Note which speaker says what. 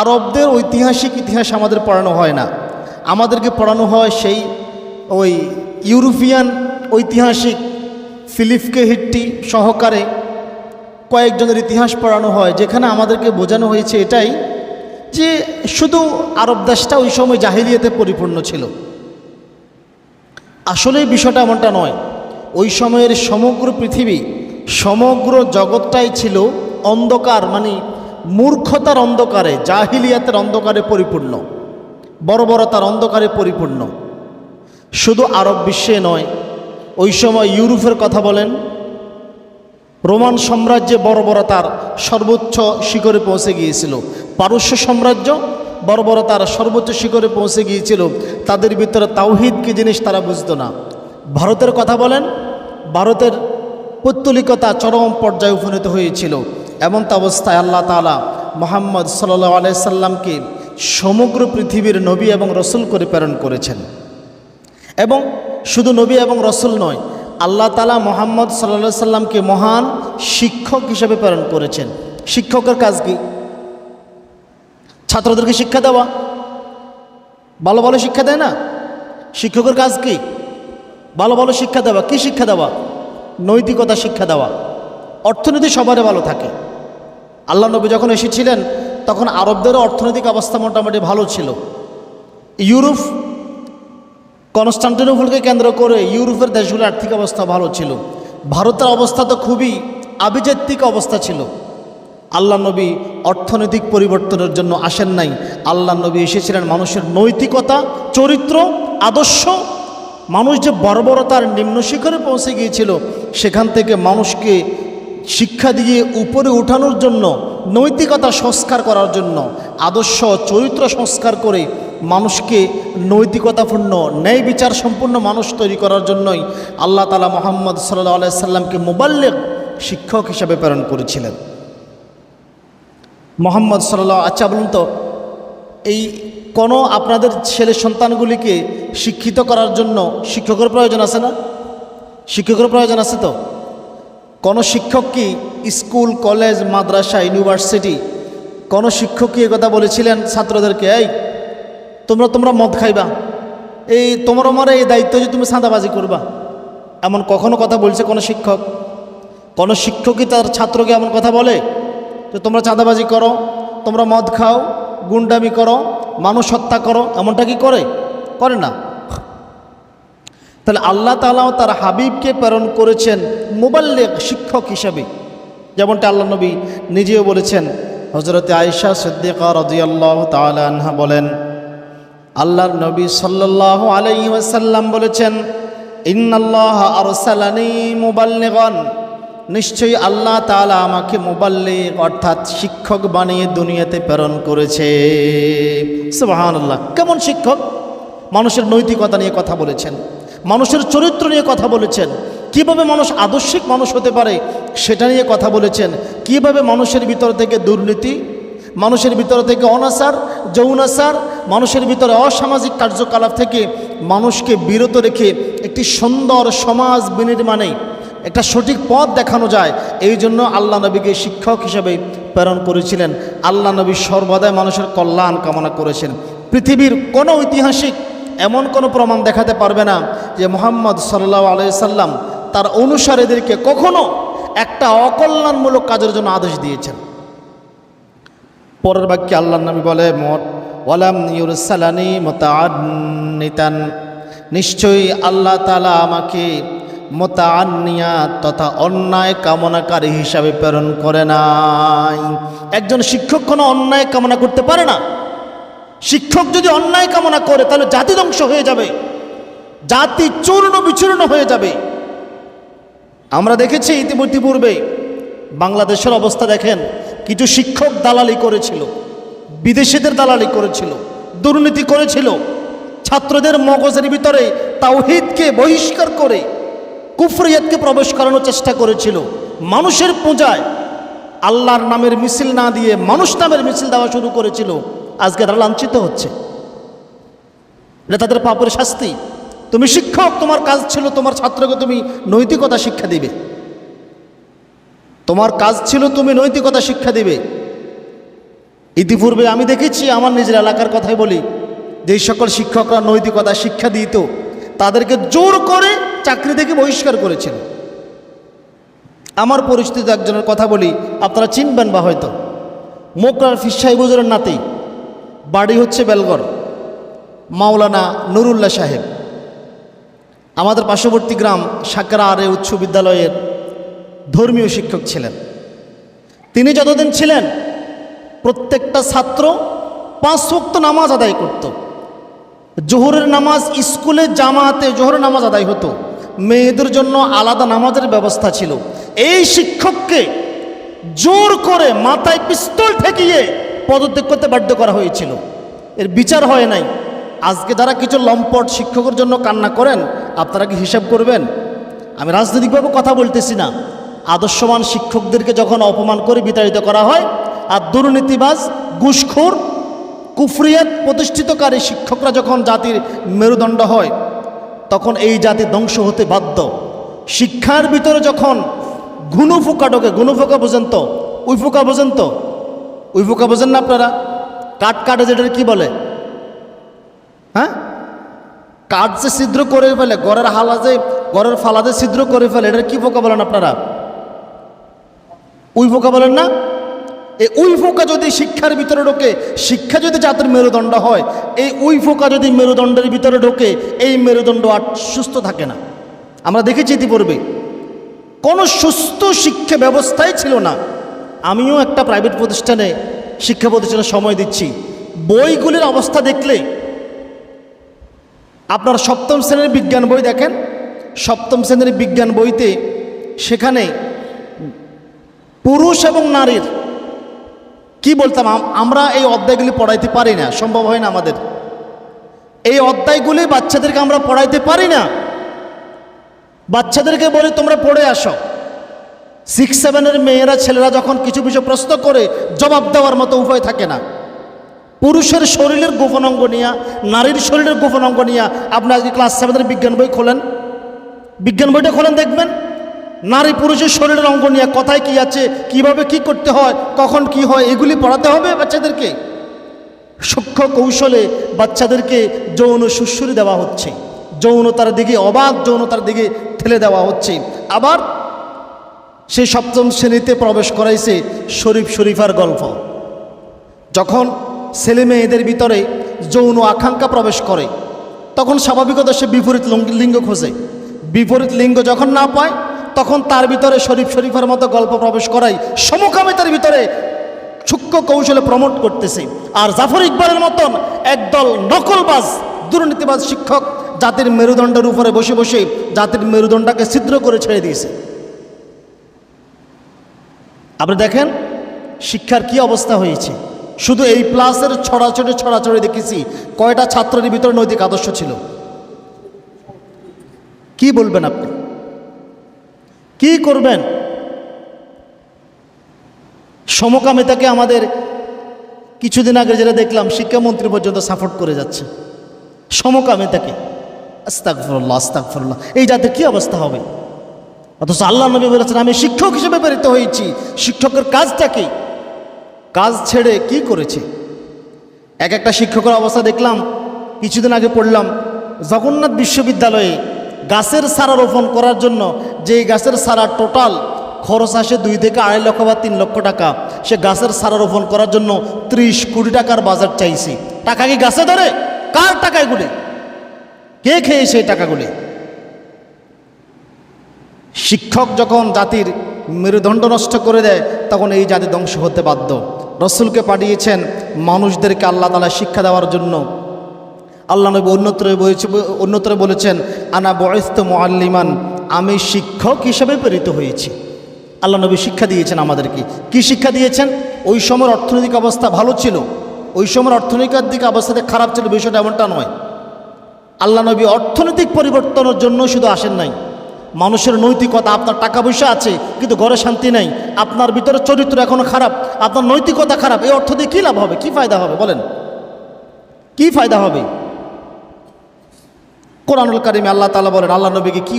Speaker 1: আরবদের ঐতিহাসিক ইতিহাস আমাদের পড়ানো হয় না। আমাদেরকে পড়ানো হয় সেই ওই ইউরোপিয়ান ঐতিহাসিক ফিলিপকে হিট্টি সহকারে কয়েকজনের ইতিহাস পড়ানো হয়, যেখানে আমাদেরকে বোঝানো হয়েছে এটাই যে শুধু আরব দেশটা ওই সময় জাহিলিয়াতে পরিপূর্ণ ছিল। আসলে বিষয়টা এমনটা নয়, ওই সময়ের সমগ্র পৃথিবী, সমগ্র জগৎটাই ছিল অন্ধকার মানে মূর্খতার অন্ধকারে, জাহিলিয়াতের অন্ধকারে পরিপূর্ণ বর্বরতার অন্ধকারে পরিপূর্ণ। শুধু আরব বিশ্বে নয়, ওই সময় ইউরোপের কথা বলেন, রোমান সাম্রাজ্যে বর্বরতার সর্বোচ্চ শিখরে পৌঁছে গিয়েছিল। পারস্য সাম্রাজ্য বর্বরতার সর্বোচ্চ শিখরে পৌঁছে গিয়েছিল, তাদের ভিতরে তাওহিদ কি জিনিস তারা বুঝতো না। ভারতের কথা বলেন, ভারতের পৌত্তলিকতা চরম পর্যায়ে উপনীত হয়েছিল। এমন অবস্থায় আল্লাহ তালা মোহাম্মদ সাল্লাহ আলাইসাল্লামকে সমগ্র পৃথিবীর নবী এবং রসুল করে প্রেরণ করেছেন। এবং শুধু নবী এবং রসুল নয়, আল্লাহ তালা মোহাম্মদ সাল্লা সাল্লামকে মহান শিক্ষক হিসেবে প্রেরণ করেছেন। শিক্ষকের কাজ কি? ছাত্রদেরকে শিক্ষা দেওয়া। ভালো ভালো শিক্ষা দেয় না? শিক্ষকের কাজ কি? ভালো ভালো শিক্ষা দেওয়া। কি শিক্ষা দেওয়া? নৈতিকতা শিক্ষা দেওয়া। অর্থনীতি সবারই ভালো থাকে। আল্লাহ নবী যখন এসেছিলেন, তখন আরবদেরও অর্থনৈতিক অবস্থা মোটামুটি ভালো ছিল। ইউরোপ, কনস্টান্টিনোপলকে কেন্দ্র করে ইউরোপের দেশগুলোর আর্থিক অবস্থা ভালো ছিল। ভারতের অবস্থা তো খুবই আভিজাত্যিক অবস্থা ছিল। আল্লাহ নবী অর্থনৈতিক পরিবর্তনের জন্য আসেন নাই। আল্লাহ নবী এসেছিলেন মানুষের নৈতিকতা, চরিত্র, আদর্শ, মানুষ যে বর্বরতার নিম্ন শিখরে পৌঁছে গিয়েছিল, সেখান থেকে মানুষকে শিক্ষা দিয়ে উপরে ওঠানোর জন্য, নৈতিকতা সংস্কার করার জন্য, আদর্শ চরিত্র সংস্কার করে মানুষকে নৈতিকতাপূর্ণ, ন্যায় বিচার সম্পূর্ণ মানুষ তৈরি করার জন্যই আল্লাহ তালা মোহাম্মদ সাল্লাহ আলাইসাল্লামকে মোবাল্লেগ শিক্ষক হিসাবে প্রেরণ করেছিলেন। মোহাম্মদ সাল্লাহ আচ্ছা বলুন তো, এই কোনো আপনাদের ছেলে সন্তানগুলিকে শিক্ষিত করার জন্য শিক্ষকের প্রয়োজন আছে না? শিক্ষকের প্রয়োজন আছে তো? কোনো শিক্ষক কি স্কুল, কলেজ, মাদ্রাসা, ইউনিভার্সিটি? কোনো শিক্ষক কি কথা বলেছিলেন ছাত্রদেরকে? এই, তোমরা তোমরা মদ খাইবা। এই, তোমার আমার এই দায়িত্ব যে তুমি সাঁদাবাজি করবা। এমন কখনো কথা বলছে কোনো শিক্ষক কোনো শিক্ষকই তার ছাত্রকে এমন কথা বলে যে তোমরা চাঁদাবাজি করো, তোমরা মদ খাও, গুন্ডামি করো, মানুষ হত্যা করো, এমনটা কি করে? করে না। তাহলে আল্লাহ তালাও তার হাবিবকে প্রেরণ করেছেন মোবাল্লেক শিক্ষক হিসাবে। যেমনটা আল্লাহ নবী নিজেও বলেছেন হজরতে আয়েশা সিদ্দিকা রদিয়াল্লাহ তালাহা বলেন, আল্লাহর নবী সাল্লাহ আলাই বলেছেন, ইন্নাল্লাহ আরসালানি মুবাল্লিগন। নিশ্চয়ই আল্লাহ তাআলা আমাকে মুবাল্লিগ অর্থাৎ শিক্ষক বানিয়ে দুনিয়াতে প্রেরণ করেছে। সুবহানাল্লাহ। কেমন শিক্ষক? মানুষের নৈতিকতা নিয়ে কথা বলেছেন। মানুষের চরিত্র নিয়ে কথা বলেছেন। কীভাবে মানুষ আদর্শিক মানুষ হতে পারে সেটা নিয়ে কথা বলেছেন। কীভাবে মানুষের ভিতর থেকে দুর্নীতি, মানুষের ভিতর থেকে অনাচার, যৌনাচার, মানুষের ভিতরে অসামাজিক কার্যকলাপ থেকে মানুষকে বিরত রেখে একটি সুন্দর সমাজ বিনির্মাণে একটা সঠিক পথ দেখানো যায়, এই জন্য আল্লাহ নবীকে শিক্ষক হিসেবে প্রেরণ করেছিলেন। আল্লাহ নবী সর্বদাই মানুষের কল্যাণ কামনা করেছেন। পৃথিবীর কোনো ঐতিহাসিক এমন কোনো প্রমাণ দেখাতে পারবে না যে মোহাম্মদ সাল্লাহ আলাইসাল্লাম তার অনুসারীদেরকে কখনো একটা অকল্যাণমূলক কাজের জন্য আদেশ দিয়েছেন। পরের বাক্যে আল্লাহ নবী বলে মত ওয়ালাম ইউরসালানি মোতান্নিতান নিশ্চয়ই আল্লাহ তালা আমাকে মোতান্নিয়া তথা অন্যায় কামনাকারী হিসাবে প্রেরণ করে নাই। একজন শিক্ষক কোনো অন্যায় কামনা করতে পারে না। শিক্ষক যদি অন্যায় কামনা করে, তাহলে জাতি ধ্বংস হয়ে যাবে। জাতি চূর্ণ বিচূর্ণ হয়ে যাবে। আমরা দেখেছি ইতিমধ্যে বাংলাদেশের অবস্থা দেখেন, কিছু শিক্ষক দালালি করেছিল, বিদেশিদের দালালি করেছিল, দুর্নীতি করেছিল, ছাত্রদের মগজের ভিতরে তাওহিদকে বহিষ্কার করে, কুফরিয়াতকে প্রবেশ করানোর চেষ্টা করেছিল। মানুষের পূজায় আল্লাহর নামের মিছিল না দিয়ে মানুষ নামের মিছিল দেওয়া শুরু করেছিল। আজকে তারা লাঞ্ছিত হচ্ছে। এটা তাদের পাপের শাস্তি। তুমি শিক্ষক, তোমার কাজ ছিল তোমার ছাত্রকে তুমি নৈতিকতা শিক্ষা দিবে। তোমার কাজ ছিল তুমি নৈতিকতা শিক্ষা দিবে। ইতিপূর্বে আমি দেখেছি, আমার নিজের এলাকার কথাই বলি যেই সকল শিক্ষকরা নৈতিকতা শিক্ষা দিত, তাদেরকে জোর করে চাকরি থেকে বহিষ্কার করেছেন আমার পরিচিত একজনের কথা বলি, আপনারা চিনবেন বা হয়তো। মোকরার ফিসাই বুজুরের নাতি বাড়ি হচ্ছে বেলগড়। মাওলানা নুরুল্লাহ সাহেব। আমাদের পার্শ্ববর্তী গ্রাম সাকরা আরে উচ্চ বিদ্যালয়ের ধর্মীয় শিক্ষক ছিলেন। তিনি যতদিন ছিলেন, প্রত্যেকটা ছাত্র পাঁচ ওয়াক্ত নামাজ আদায় করত। জোহরের নামাজ স্কুলে, জামাতে জোহরের নামাজ আদায় হতো। মেয়েদের জন্য আলাদা নামাজের ব্যবস্থা ছিল। এই শিক্ষককে জোর করে মাথায় পিস্তল ঠেকিয়ে পদত্যাগ করতে বাধ্য করা হয়েছিল। এর বিচার হয় নাই। আজকে যারা কিছু লম্পট শিক্ষকের জন্য কান্না করেন, আপনারা কি হিসাব করবেন? আমি রাজনৈতিকভাবে কথা বলতেছি না। আদর্শমান শিক্ষকদেরকে যখন অপমান করে বিতাড়িত করা হয়, আর দুর্নীতিবাজ, ঘুষখোর, কুফরিয়াত প্রতিষ্ঠিতকারী শিক্ষকরা যখন জাতির মেরুদণ্ড হয়, তখন এই জাতি ধ্বংস হতে বাধ্য। শিক্ষার ভিতরে যখন ঘুনু ফোকা ঢোকে ঘুনু পর্যন্ত, উইফুকা তো উই ফোকা বোঝেন না আপনারা? কাঠ কাটে যেটার কি বলে? হ্যাঁ? কাঠ যে ছিদ্র করে ফেলে গড়ের হালা যে গড়ের ফালা যে ছিদ্র করে ফেলে, এটার কি পোকা বলেন আপনারা? উই পোকা বলেন না? এই উই ফোকা যদি শিক্ষার ভিতরে ঢোকে, শিক্ষা যদি জাতির মেরুদণ্ড হয় এই উই ফোকা যদি মেরুদণ্ডের ভিতরে ঢোকে, এই মেরুদণ্ড আর সুস্থ থাকে না। আমরা দেখেছি ইতিপূর্বে, কোনো সুস্থ শিক্ষা ব্যবস্থাই ছিল না। আমিও একটা প্রাইভেট প্রতিষ্ঠানে শিক্ষা প্রতিষ্ঠানে সময় দিচ্ছি। বইগুলির অবস্থা দেখলে আপনার সপ্তম শ্রেণির বিজ্ঞান বই দেখেন। সপ্তম শ্রেণির বিজ্ঞান বইতে সেখানে পুরুষ এবং নারীর, কি বলতাম আমরা এই অধ্যায়গুলি পড়াইতে পারি না, সম্ভব হয় না আমাদের। এই অধ্যায়গুলি বাচ্চাদেরকে আমরা পড়াইতে পারি না। বাচ্চাদেরকে বলে, তোমরা পড়ে আসো। সিক্স সেভেনের মেয়েরা, ছেলেরা যখন কিছু কিছু প্রশ্ন করে, জবাব দেওয়ার মতো উপায় থাকে না। পুরুষের শরীরের গোপন অঙ্গ নিয়ে, নারীর শরীরের গোপন অঙ্গ নিয়ে, আপনি আজকে ক্লাস সেভেনের বিজ্ঞান বই খোলেন। বিজ্ঞান বইটা খোলেন, দেখবেন? নারী পুরুষের শরীরের অঙ্গ নিয়ে কথায় কি আছে, কীভাবে কি করতে হয়, কখন কি হয়, এগুলি পড়াতে হবে বাচ্চাদেরকে। সূক্ষ্ম কৌশলে বাচ্চাদেরকে যৌন সুশ্রী দেওয়া হচ্ছে। যৌনতার দিকে, অবাধ যৌনতার দিকে ঠেলে দেওয়া হচ্ছে। আবার সে সপ্তম শ্রেণীতে প্রবেশ করাইছে শরীফ শরীফার গল্প। যখন ছেলে মেয়েদের ভিতরে যৌন আকাঙ্ক্ষা প্রবেশ করে, তখন স্বাভাবিকত সে বিপরীত লিঙ্গ খোঁজে। বিপরীত লিঙ্গ যখন না পায়, তখন তার ভিতরে শরীফ শরীফের মতো গল্প প্রবেশ করাই সমকামিতার ভিতরে সূক্ষ্ম কৌশলে প্রমোট করতেছে। আর জাফর ইকবালের মতন একদল নকলবাজ, দুর্নীতিবাজ শিক্ষক জাতির মেরুদণ্ডের উপরে বসে বসে জাতির মেরুদণ্ডকে ছিদ্র করে ছেড়ে দিয়েছে। আপনি দেখেন, শিক্ষার কি অবস্থা হয়েছে? শুধু এই প্লাসের ছড়াছড়ি ছড়াছড়ি দেখেছি, কয়টা ছাত্রের ভিতরে নৈতিক আদর্শ ছিল? কি বলবেন আপনি? কি করবেন? সমকামিতাকে আমাদের কিছুদিন আগে যেটা দেখলাম, শিক্ষামন্ত্রী পর্যন্ত সাপোর্ট করে যাচ্ছে। সমকামিতাকে আস্তাকফরুল্লাহ আস্তাকফরুল্লাহ এই জাতির কি অবস্থা হবে? অথচ আল্লাহ নবী বলেছেন, আমি শিক্ষক হিসেবে প্রেরিত হয়েছি। শিক্ষকের কাজটা কি? কাজ ছেড়ে কি করেছে? এক একটা শিক্ষকের অবস্থা দেখলাম, কিছুদিন আগে পড়লাম, জগন্নাথ বিশ্ববিদ্যালয়ে গাছের সারা রোপণ করার জন্য যেই গাছের সারা টোটাল খরচ আসে দুই থেকে আড়াই লক্ষ বা তিন লক্ষ টাকা, সে গাছের সারা রোপণ করার জন্য ত্রিশ কোটি টাকার বাজার চাইছে। টাকা কি গাছে ধরে? কার টাকা এগুলি কে খেয়ে সেই টাকাগুলি? শিক্ষক যখন জাতির মেরুদণ্ড নষ্ট করে দেয়, তখন এই জাতি ধ্বংস হতে বাধ্য। রসুলকে পাঠিয়েছেন মানুষদেরকে আল্লাহ তালা শিক্ষা দেওয়ার জন্য। আল্লাহ নবী অন্যত্র অন্যত্র বলেছেন, আনা বয়স্ত মোয়াল্লিমান আমি শিক্ষক হিসেবে প্রেরিত হয়েছি। আল্লাহ নবী শিক্ষা দিয়েছেন আমাদেরকে। কি শিক্ষা দিয়েছেন? ওই সময়ের অর্থনৈতিক অবস্থা ভালো ছিল। ওই সময়ের অর্থনৈতিক দিক অবস্থাতে খারাপ ছিল, বিষয়টা এমনটা নয়। আল্লাহ নবী অর্থনৈতিক পরিবর্তনের জন্য শুধু আসেন নাই। মানুষের নৈতিকতা, আপনার টাকা পয়সা আছে, কিন্তু ঘরে শান্তি নেই, আপনার ভিতরে চরিত্র এখনও খারাপ, আপনার নৈতিকতা খারাপ, এই অর্থ দিয়ে কী লাভ হবে? কী ফায়দা হবে? বলেন। কী ফায়দা হবে? কোরআনুল কারিমে আল্লাহ তালা বলেন, আল্লাহ নবীকে কি